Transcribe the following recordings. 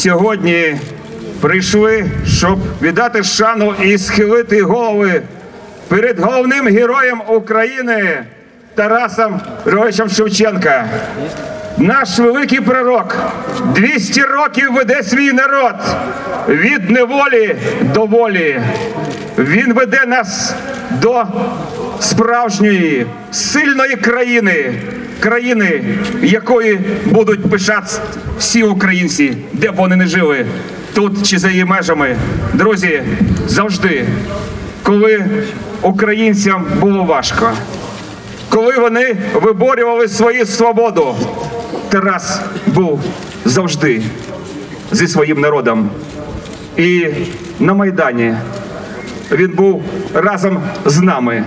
сьогодні прийшли, щоб віддати шану і схилити голови перед головним героєм України Тарасом Григоровичем Шевченка. Наш великий пророк 200 років веде свій народ від неволі до волі. Він веде нас до справжньої сильної країни, країни, якої будуть пишатися всі українці, де б вони не жили, тут чи за її межами. Друзі, завжди, коли українцям було важко, коли вони виборювали свою свободу, Тарас був завжди зі своїм народом. І на Майдані він був разом з нами.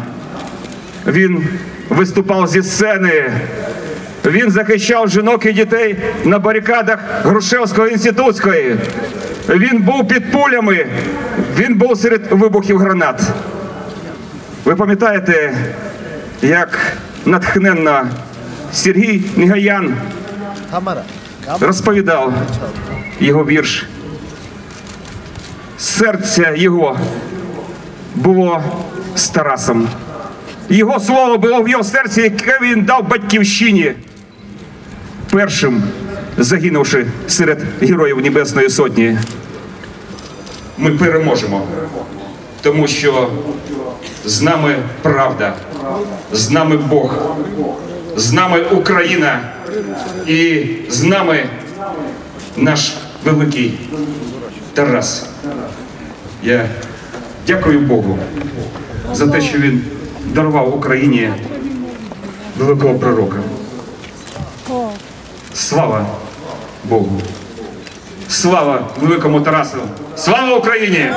Він виступав зі сцени. Він захищав жінок і дітей на барикадах Грушевської інститутської. Він був під пулями, він був серед вибухів гранат. Ви пам'ятаєте, як натхненно Сергій Нігаян розповідав його вірш. Серце його було з Тарасом. Його слово було в його серці, яке він дав батьківщині, першим загинувши серед героїв Небесної Сотні. Ми переможемо, тому що з нами правда, з нами Бог, з нами Україна. І з нами наш великий Тарас. Я дякую Богу за те, що він дарував Україні великого пророка. Слава Богу! Слава великому Тарасу! Слава Україні!